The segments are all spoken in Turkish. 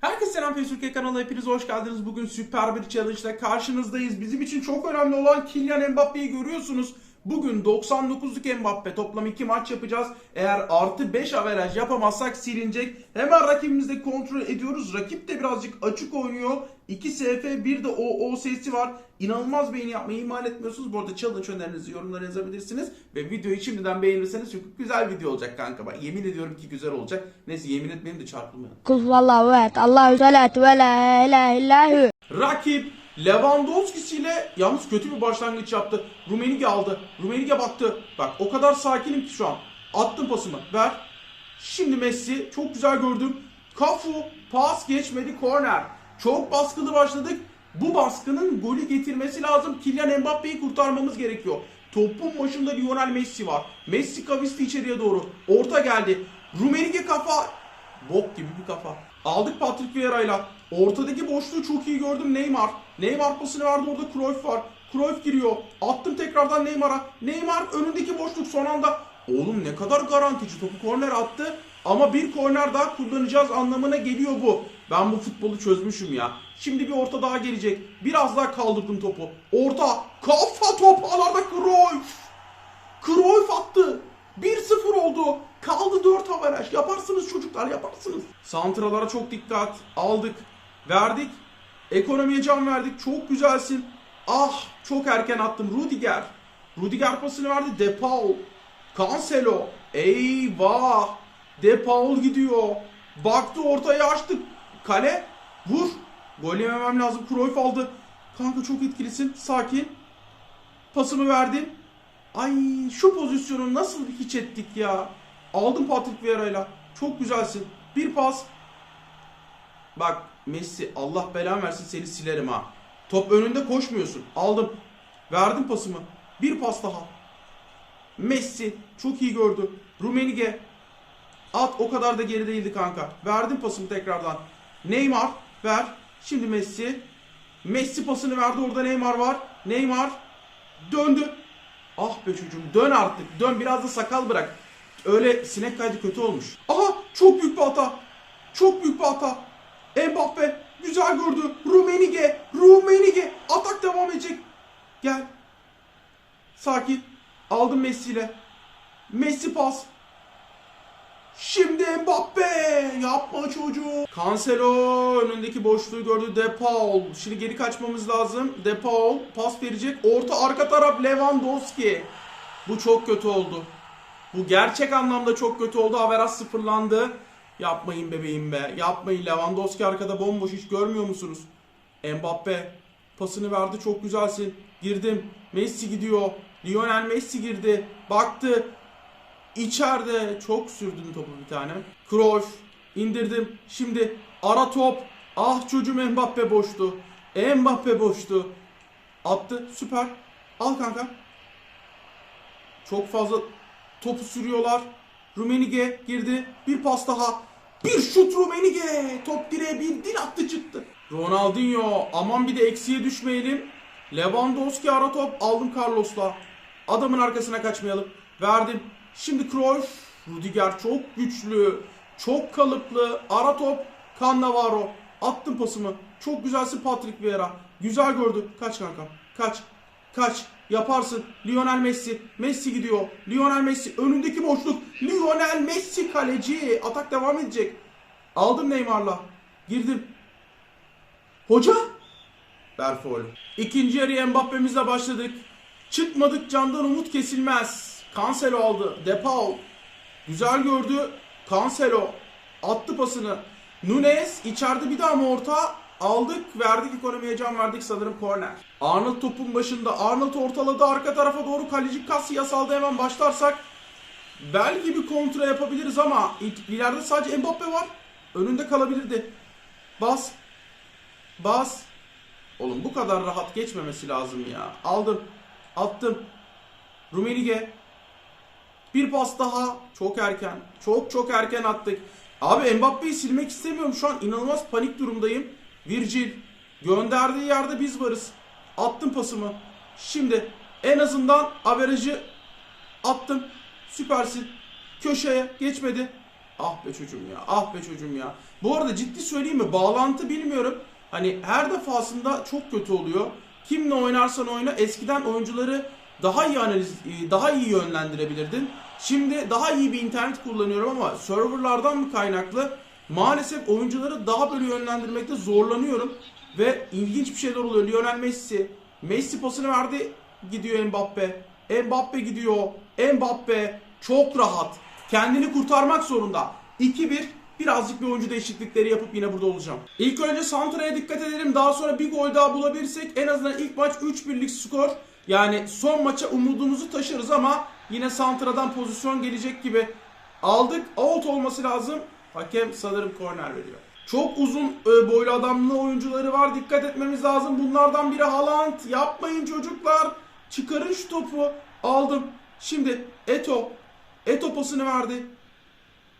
Herkese selam Facebook kanalına hepiniz hoş geldiniz. Bugün süper bir challenge karşınızdayız. Bizim için çok önemli olan Kylian Mbappe'yi görüyorsunuz. Bugün 99'luk Mbappe toplam 2 maç yapacağız. Eğer artı 5 averaj yapamazsak silinecek. Hemen rakibimizde kontrol ediyoruz. Rakip de birazcık açık oynuyor. 2 SF bir de o OSS'i var. İnanılmaz beğeni yapmayı ihmal etmiyorsunuz. Bu arada challenge önerinizi yorumlara yazabilirsiniz. Ve videoyu şimdiden beğenirseniz çünkü güzel video olacak kanka. Bak yemin ediyorum ki güzel olacak. Neyse yemin etmeyin de çarpılmayalım. Kul vallahu ehad. Allahu salatu ve la ilahe illahu. Rakip Lewandowski'siyle yalnız kötü bir başlangıç yaptı. Rumenige aldı. Rumenige baktı. Bak o kadar sakinim ki şu an. Attım pasımı. Ver. Şimdi Messi. Çok güzel gördüm. Kafu. Pas geçmedi. Korner. Çok baskılı başladık. Bu baskının golü getirmesi lazım. Kylian Mbappe'yi kurtarmamız gerekiyor. Topun başında Lionel Messi var. Messi kavisti içeriye doğru. Orta geldi. Rumenige kafa. Bok gibi bir kafa. Aldık Patrick Vieira'yla. Ortadaki boşluğu çok iyi gördüm Neymar. Neymar pasını verdi orada Cruyff var. Cruyff giriyor. Attım tekrardan Neymar'a. Neymar önündeki boşluk son anda. Oğlum ne kadar garantici topu korner attı. Ama bir korner daha kullanacağız anlamına geliyor bu. Ben bu futbolu çözmüşüm ya. Şimdi bir orta daha gelecek. Biraz daha kaldırdım topu. Orta. Kafa top alarda Cruyff. Cruyff attı. 1-0 oldu. Kaldı 4 averaj. Yaparsınız çocuklar yaparsınız. Santralara çok dikkat. Aldık. Verdik. Ekonomiye can verdik. Çok güzelsin. Ah çok erken attım. Rudiger. Rudiger pasını verdi. De Paul. Cancelo. Eyvah. De Paul gidiyor. Baktı ortaya açtık. Kale. Vur. Gol yememem lazım. Cruyff aldı. Kanka çok etkilisin. Sakin. Pasımı verdim. Ay şu pozisyonu nasıl hiç ettik ya. Aldım Patrick Vieira'yla. Çok güzelsin. Bir pas. Bak Messi Allah belan versin seni silerim ha. Top önünde koşmuyorsun. Aldım. Verdim pasımı. Bir pas daha. Messi çok iyi gördü. Rumenige. At o kadar da geri değildi kanka. Verdim pasımı tekrardan. Neymar ver. Şimdi Messi. Messi pasını verdi orada Neymar var. Neymar döndü. Ah be çocuğum dön artık. Dön biraz da sakal bırak. Öyle sinek kaydı kötü olmuş. Aha çok büyük bir hata. Çok büyük bir hata. Mbappe güzel gördü. Rumenige. Rumenige. Atak devam edecek. Gel. Sakin. Aldım Messi ile. Messi pas. Şimdi Mbappe yapma çocuğu. Cancelo önündeki boşluğu gördü. De Paul. Şimdi geri kaçmamız lazım. De Paul pas verecek. Orta arka taraf Lewandowski. Bu çok kötü oldu. Bu gerçek anlamda çok kötü oldu. Averaj sıfırlandı. Yapmayın bebeğim be. Yapmayın. Lewandowski arkada bomboş hiç görmüyor musunuz? Mbappe pasını verdi çok güzelsin. Girdim. Messi gidiyor. Lionel Messi girdi. Baktı. İçeride çok sürdüm topu bir tane. Cruyff indirdim. Şimdi ara top. Ah çocuğum Mbappe boştu. Mbappe boştu. Attı. Süper. Al kanka. Çok fazla topu sürüyorlar. Rumenige girdi. Bir pas daha. Bir şut Rumenige. Top direğe bir dil attı çıktı. Ronaldinho. Aman bir de eksiye düşmeyelim. Lewandowski ara top. Aldım Carlos'la. Adamın arkasına kaçmayalım. Verdim. Şimdi Cruyff. Rudiger çok güçlü. Çok kalıplı. Ara top. Cannavaro. Attım pasımı. Çok güzelsin Patrick Vieira. Güzel gördü. Kaç kanka. Kaç. Kaç. Yaparsın. Lionel Messi. Messi gidiyor. Lionel Messi. Önündeki boşluk. Lionel Messi kaleci. Atak devam edecek. Aldım Neymar'la. Girdim. Hoca. Berfol. İkinci yarıya Mbappe'mizle başladık. Çıkmadık candan umut kesilmez. Cancelo aldı. De Paul. Güzel gördü. Cancelo. Attı pasını. Nunes içeride bir daha mı orta? Aldık. Verdik ekonomiye can verdik sanırım korner. Arnold topun başında. Arnold ortaladı arka tarafa doğru. Kaleci Casillas aldı hemen başlarsak. Belki bir kontra yapabiliriz ama ileride sadece Mbappe var. Önünde kalabilirdi. Bas. Bas. Oğlum bu kadar rahat geçmemesi lazım ya. Aldım. Attım. Rumenige. Bir pas daha. Çok erken. Çok çok erken attık. Abi Mbappe'yi silmek istemiyorum. Şu an inanılmaz panik durumdayım. Virgil. Gönderdiği yerde biz varız. Attım pasımı. Şimdi en azından averajı attım. Süpersin. Köşeye geçmedi. Ah be çocuğum ya. Ah be çocuğum ya. Bu arada ciddi söyleyeyim mi? Bağlantı bilmiyorum. Hani her defasında çok kötü oluyor. Kimle oynarsan oyna eskiden oyuncuları daha iyi analiz, e, daha iyi yönlendirebilirdin. Şimdi daha iyi bir internet kullanıyorum ama serverlardan mı kaynaklı maalesef oyuncuları daha böyle yönlendirmekte zorlanıyorum ve ilginç bir şeyler oluyor. Lionel Messi, Messi pasını verdi, gidiyor Mbappe. Mbappe gidiyor. Mbappe çok rahat. Kendini kurtarmak zorunda. 2-1 birazcık bir oyuncu değişiklikleri yapıp yine burada olacağım. İlk önce Santra'ya dikkat edelim. Daha sonra bir gol daha bulabilirsek en azından ilk maç 3-1'lik skor. Yani son maça umudumuzu taşırız ama yine Santra'dan pozisyon gelecek gibi aldık. Out olması lazım. Hakem sanırım korner veriyor. Çok uzun e, boylu adamlı oyuncuları var. Dikkat etmemiz lazım. Bunlardan biri Haaland. Yapmayın çocuklar. Çıkarın şu topu. Aldım. Şimdi Eto. Eto pasını verdi.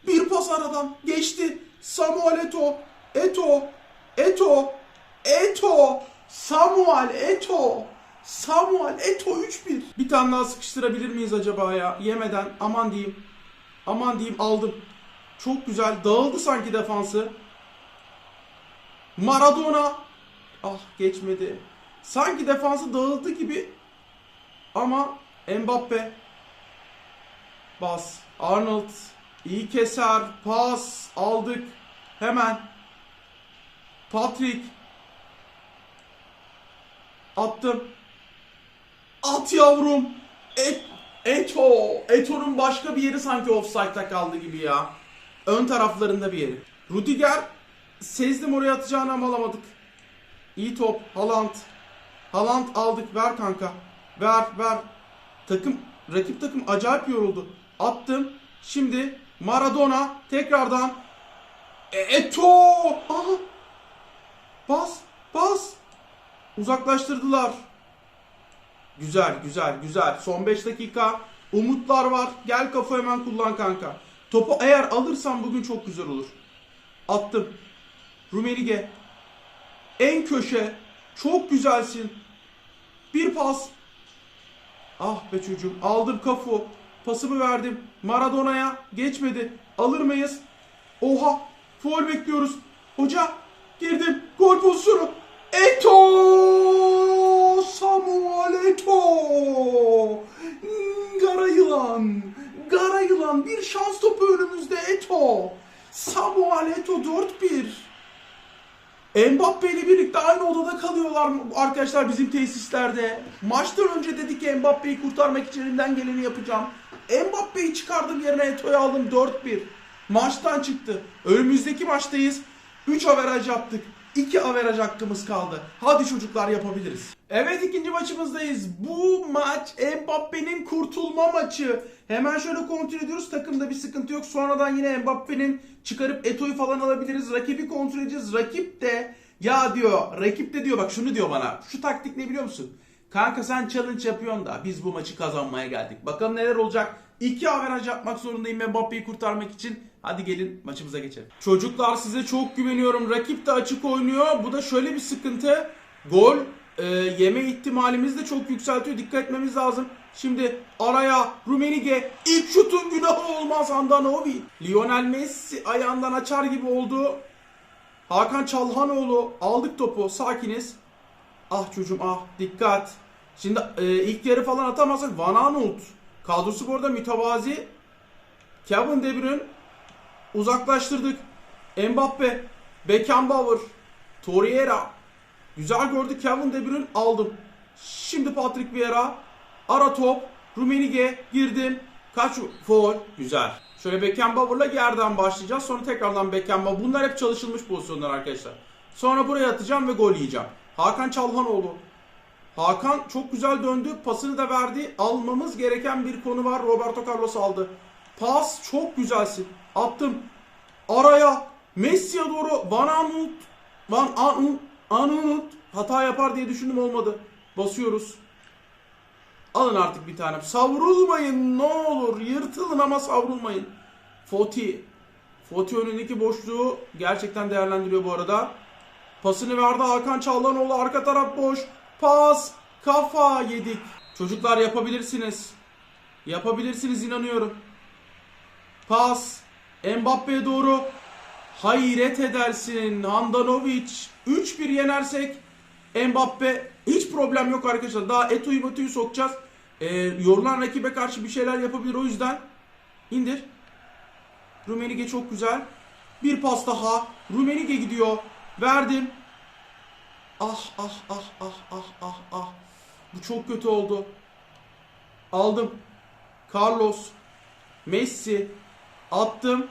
Bir pas aradan geçti. Samuel Eto. Eto. Eto. Eto. Samuel Eto. Samuel Eto 3-1. Bir tane daha sıkıştırabilir miyiz acaba ya? Yemeden aman diyeyim. Aman diyeyim aldım. Çok güzel. Dağıldı sanki defansı. Maradona. Ah geçmedi. Sanki defansı dağıldı gibi. Ama Mbappe. Bas. Arnold. iyi keser. Pas. Aldık. Hemen. Patrick. Attım. At yavrum. Et, Eto. Eto'nun başka bir yeri sanki offside'da kaldı gibi ya. Ön taraflarında bir yeri. Rudiger sezdim oraya atacağını ama alamadık. İyi top. Haaland. Haaland aldık. Ver kanka. Ver ver. Takım rakip takım acayip yoruldu. Attım. Şimdi Maradona tekrardan E- Eto. Aha. Bas. Bas. Uzaklaştırdılar. Güzel güzel güzel. Son 5 dakika. Umutlar var. Gel kafa hemen kullan kanka. Topu eğer alırsan bugün çok güzel olur. Attım. Rumenige. En köşe. Çok güzelsin. Bir pas. Ah be çocuğum. Aldım kafu. Pasımı verdim. Maradona'ya. Geçmedi. Alır mıyız? Oha. Foul bekliyoruz. Hoca. Girdim. Gol pozisyonu. Eto! Samuel Eto! Gara yılan. Gara yılan. Bir şans topu önümüzde Eto. Samuel Eto 4-1. Mbappe ile birlikte aynı odada kalıyorlar arkadaşlar bizim tesislerde. Maçtan önce dedik ki Mbappe'yi kurtarmak için elimden geleni yapacağım. Mbappe'yi çıkardım yerine Eto'yu aldım 4-1. Maçtan çıktı. Önümüzdeki maçtayız. 3 averaj yaptık. 2 averaj hakkımız kaldı. Hadi çocuklar yapabiliriz. Evet ikinci maçımızdayız. Bu maç Mbappe'nin kurtulma maçı. Hemen şöyle kontrol ediyoruz. Takımda bir sıkıntı yok. Sonradan yine Mbappe'nin çıkarıp Eto'yu falan alabiliriz. Rakibi kontrol edeceğiz. Rakip de ya diyor. Rakip de diyor bak şunu diyor bana. Şu taktik ne biliyor musun? Kanka sen challenge yapıyorsun da biz bu maçı kazanmaya geldik. Bakalım neler olacak. İki averaj yapmak zorundayım Mbappe'yi kurtarmak için. Hadi gelin maçımıza geçelim. Çocuklar size çok güveniyorum. Rakip de açık oynuyor. Bu da şöyle bir sıkıntı. Gol e, yeme ihtimalimizi de çok yükseltiyor. Dikkat etmemiz lazım. Şimdi araya Rumenige ilk şutun günahı olmaz Andanovic. Lionel Messi ayağından açar gibi oldu. Hakan Çalhanoğlu aldık topu. Sakiniz. Ah çocuğum ah dikkat. Şimdi e, ilk yarı falan atamazsak Van Aanholt. Kadrosu bu arada mütevazi. Kevin De Bruyne uzaklaştırdık. Mbappe, Beckenbauer, Torreira. Güzel gördük Kevin De Bruyne aldım. Şimdi Patrick Vieira. Ara top. Rumenige girdim. Kaç foul. Güzel. Şöyle Beckenbauer'la yerden başlayacağız. Sonra tekrardan Beckenbauer. Bunlar hep çalışılmış pozisyonlar arkadaşlar. Sonra buraya atacağım ve gol yiyeceğim. Hakan Çalhanoğlu. Hakan çok güzel döndü. Pasını da verdi. Almamız gereken bir konu var. Roberto Carlos aldı. Pas çok güzelsin. Attım. Araya Messi'ye doğru Van Aanholt Van Aanholt hata yapar diye düşündüm olmadı. Basıyoruz. Alın artık bir tane. Savrulmayın ne olur. Yırtılın ama savrulmayın. Foti. Foti önündeki boşluğu gerçekten değerlendiriyor bu arada. Pasını verdi Hakan Çağlanoğlu. Arka taraf boş. Pas. Kafa yedik. Çocuklar yapabilirsiniz. Yapabilirsiniz inanıyorum. Pas. Mbappe'ye doğru. Hayret edersin. Handanovic 3-1 yenersek Mbappe hiç problem yok arkadaşlar. Daha Eto'yu Batu'yu sokacağız. Ee, yorulan rakibe karşı bir şeyler yapabilir o yüzden. indir. Rumenige çok güzel. Bir pas daha. Rumenige gidiyor. Verdim. Ah ah ah ah ah ah ah. Bu çok kötü oldu. Aldım. Carlos. Messi. Attım.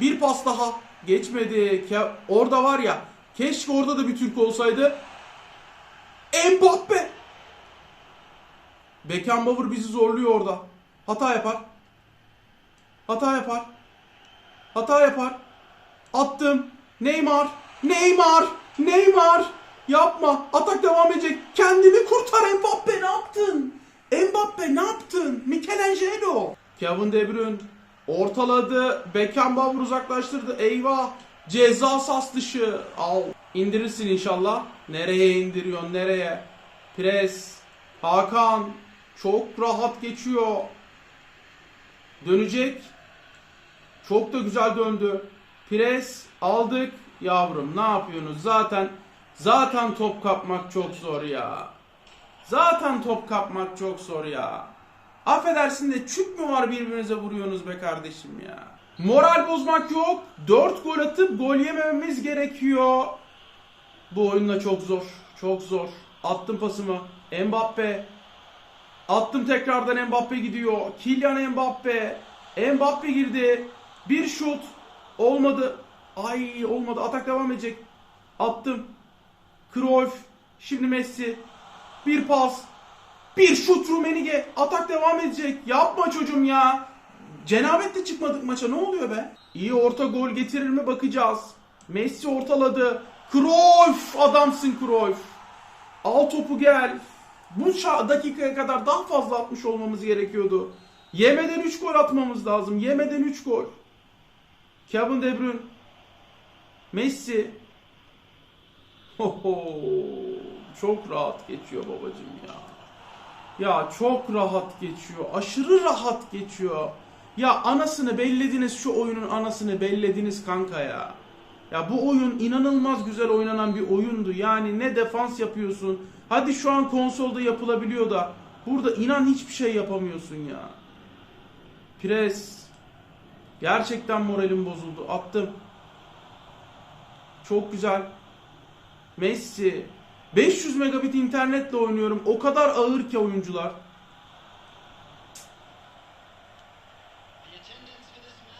Bir pas daha. Geçmedi. Ke- Orada var ya. Keşke orada da bir Türk olsaydı. Mbappe. Beckenbauer bizi zorluyor orada. Hata yapar. Hata yapar. Hata yapar. Attım. Neymar. Neymar. Neymar. Yapma. Atak devam edecek. Kendini kurtar Mbappe. Ne yaptın? Mbappe ne yaptın? Michelangelo. Kevin De Bruyne ortaladı. Beckenbauer uzaklaştırdı. Eyvah. Ceza sas dışı. Al. İndirirsin inşallah. Nereye indiriyorsun? Nereye? Pres. Hakan. Çok rahat geçiyor. Dönecek. Çok da güzel döndü. Pres aldık. Yavrum ne yapıyorsunuz? Zaten zaten top kapmak çok zor ya. Zaten top kapmak çok zor ya. Affedersin de çük mü var birbirinize vuruyorsunuz be kardeşim ya. Moral bozmak yok. 4 gol atıp gol yemememiz gerekiyor. Bu oyunla çok zor. Çok zor. Attım pasımı. Mbappe. Attım tekrardan Mbappe gidiyor. Kylian Mbappe. Mbappe girdi. Bir şut. Olmadı. Ay olmadı. Atak devam edecek. Attım. Cruyff. Şimdi Messi. Bir pas. Bir şut Rumenige. Atak devam edecek. Yapma çocuğum ya. Cenabette çıkmadık maça. Ne oluyor be? İyi orta gol getirir mi bakacağız. Messi ortaladı. Cruyff. Adamsın Cruyff. Al topu gel. Bu dakikaya kadar daha fazla atmış olmamız gerekiyordu. Yemeden 3 gol atmamız lazım. Yemeden 3 gol. Kevin De Bruyne. Messi. Hoho. Çok rahat geçiyor babacım ya. Ya çok rahat geçiyor. Aşırı rahat geçiyor. Ya anasını bellediniz şu oyunun anasını bellediniz kanka ya. Ya bu oyun inanılmaz güzel oynanan bir oyundu. Yani ne defans yapıyorsun. Hadi şu an konsolda yapılabiliyor da burada inan hiçbir şey yapamıyorsun ya. Pres. Gerçekten moralim bozuldu. Attım. Çok güzel. Messi. 500 megabit internetle oynuyorum. O kadar ağır ki oyuncular.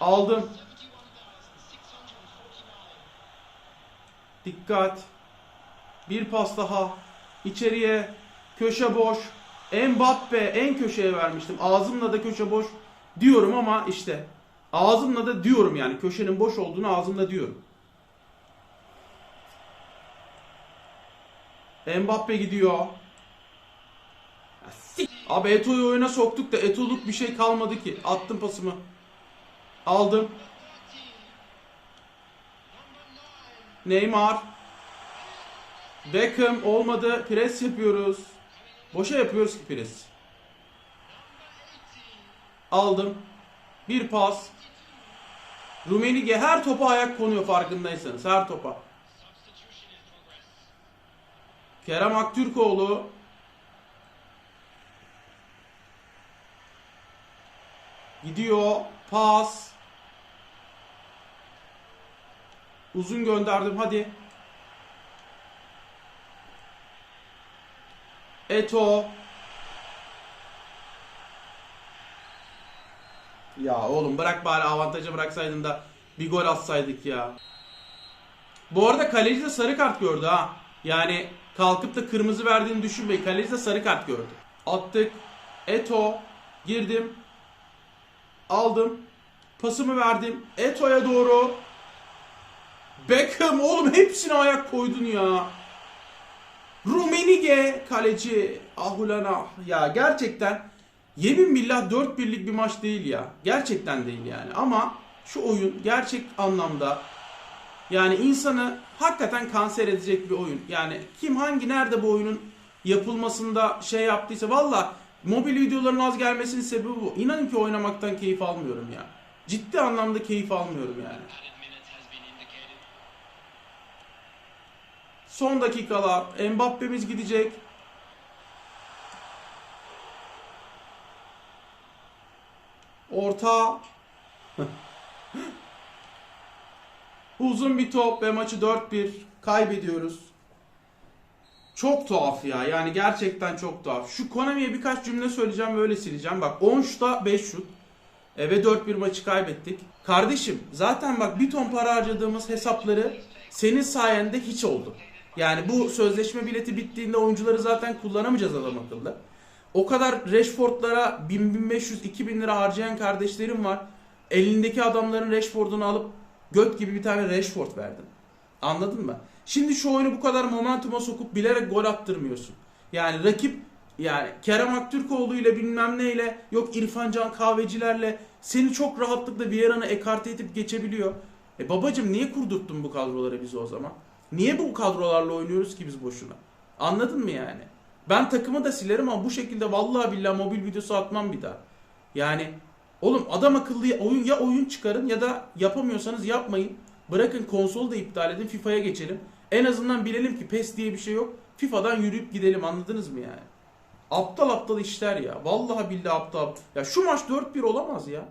Aldım. Dikkat. Bir pas daha. İçeriye. Köşe boş. Mbappe en köşeye vermiştim. Ağzımla da köşe boş diyorum ama işte. Ağzımla da diyorum yani. Köşenin boş olduğunu ağzımla diyorum. Mbappe gidiyor. Abi Eto'yu oyuna soktuk da Eto'luk bir şey kalmadı ki. Attım pasımı. Aldım. Neymar. Beckham olmadı. Pres yapıyoruz. Boşa yapıyoruz ki pres. Aldım. Bir pas. Rumenige her topa ayak konuyor farkındaysanız. Her topa. Kerem Aktürkoğlu. Gidiyor. Pas. Uzun gönderdim hadi. Eto. Ya oğlum bırak bari avantajı bıraksaydın da bir gol atsaydık ya. Bu arada kaleci de sarı kart gördü ha. Yani kalkıp da kırmızı verdiğini düşünmeyin. Kaleci de sarı kart gördü. Attık. Eto. Girdim. Aldım. Pasımı verdim. Eto'ya doğru. Beckham oğlum hepsine ayak koydun ya. Rumenige kaleci. Ahulana. Ya gerçekten yemin billah 4 birlik bir maç değil ya. Gerçekten değil yani. Ama şu oyun gerçek anlamda yani insanı hakikaten kanser edecek bir oyun. Yani kim hangi nerede bu oyunun yapılmasında şey yaptıysa valla mobil videoların az gelmesinin sebebi bu. İnanın ki oynamaktan keyif almıyorum ya. Ciddi anlamda keyif almıyorum yani. Son dakikalar. Mbappe'miz gidecek. Orta. Uzun bir top ve maçı 4-1 kaybediyoruz. Çok tuhaf ya. Yani gerçekten çok tuhaf. Şu Konami'ye birkaç cümle söyleyeceğim ve öyle sileceğim. Bak 10 şuta 5 şut. E, ve 4-1 maçı kaybettik. Kardeşim zaten bak bir ton para harcadığımız hesapları senin sayende hiç oldu. Yani bu sözleşme bileti bittiğinde oyuncuları zaten kullanamayacağız adam akıllı. O kadar Rashford'lara 1000-1500-2000 lira harcayan kardeşlerim var. Elindeki adamların Rashford'unu alıp göt gibi bir tane Rashford verdin. Anladın mı? Şimdi şu oyunu bu kadar momentuma sokup bilerek gol attırmıyorsun. Yani rakip yani Kerem Aktürkoğlu ile bilmem neyle yok İrfan Can Kahvecilerle seni çok rahatlıkla bir yarana ekarte edip geçebiliyor. E babacım niye kurdurttun bu kadroları bizi o zaman? Niye bu kadrolarla oynuyoruz ki biz boşuna? Anladın mı yani? Ben takımı da silerim ama bu şekilde vallahi billahi mobil videosu atmam bir daha. Yani oğlum adam akıllı oyun ya oyun çıkarın ya da yapamıyorsanız yapmayın. Bırakın konsolu da iptal edin FIFA'ya geçelim. En azından bilelim ki PES diye bir şey yok. FIFA'dan yürüyüp gidelim anladınız mı yani? Aptal aptal işler ya. Vallahi billahi aptal. Ya şu maç 4-1 olamaz ya.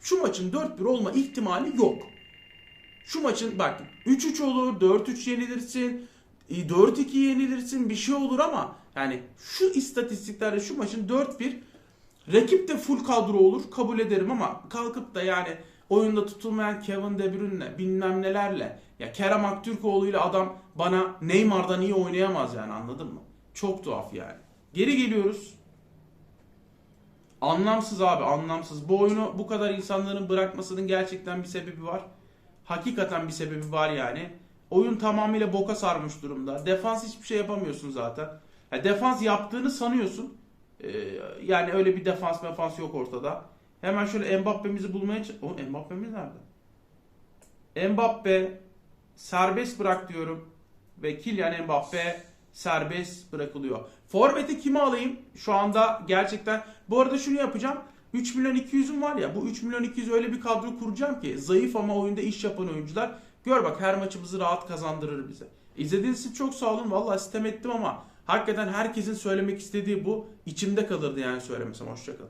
Şu maçın 4-1 olma ihtimali yok. Şu maçın bak 3-3 olur, 4-3 yenilirsin, 4-2 yenilirsin bir şey olur ama yani şu istatistiklerle şu maçın 4-1 rakip de full kadro olur kabul ederim ama kalkıp da yani oyunda tutulmayan Kevin De Bruyne'le bilmem nelerle ya Kerem Aktürkoğlu ile adam bana Neymar'dan iyi oynayamaz yani anladın mı? Çok tuhaf yani. Geri geliyoruz. Anlamsız abi anlamsız. Bu oyunu bu kadar insanların bırakmasının gerçekten bir sebebi var. Hakikaten bir sebebi var yani. Oyun tamamıyla boka sarmış durumda. Defans hiçbir şey yapamıyorsun zaten. Ya defans yaptığını sanıyorsun. Ee, yani öyle bir defans defans yok ortada. Hemen şöyle Mbappe'mizi bulmaya O Mbappe'miz nerede? Mbappe serbest bırak diyorum. Ve Kylian Mbappe serbest bırakılıyor. Forvet'i kime alayım? Şu anda gerçekten bu arada şunu yapacağım. 3 milyon 200'üm var ya bu 3 milyon 200 öyle bir kadro kuracağım ki zayıf ama oyunda iş yapan oyuncular gör bak her maçımızı rahat kazandırır bize. İzlediğiniz için çok sağ olun. Vallahi sistem ettim ama hakikaten herkesin söylemek istediği bu. İçimde kalırdı yani söylemesem. Hoşçakalın.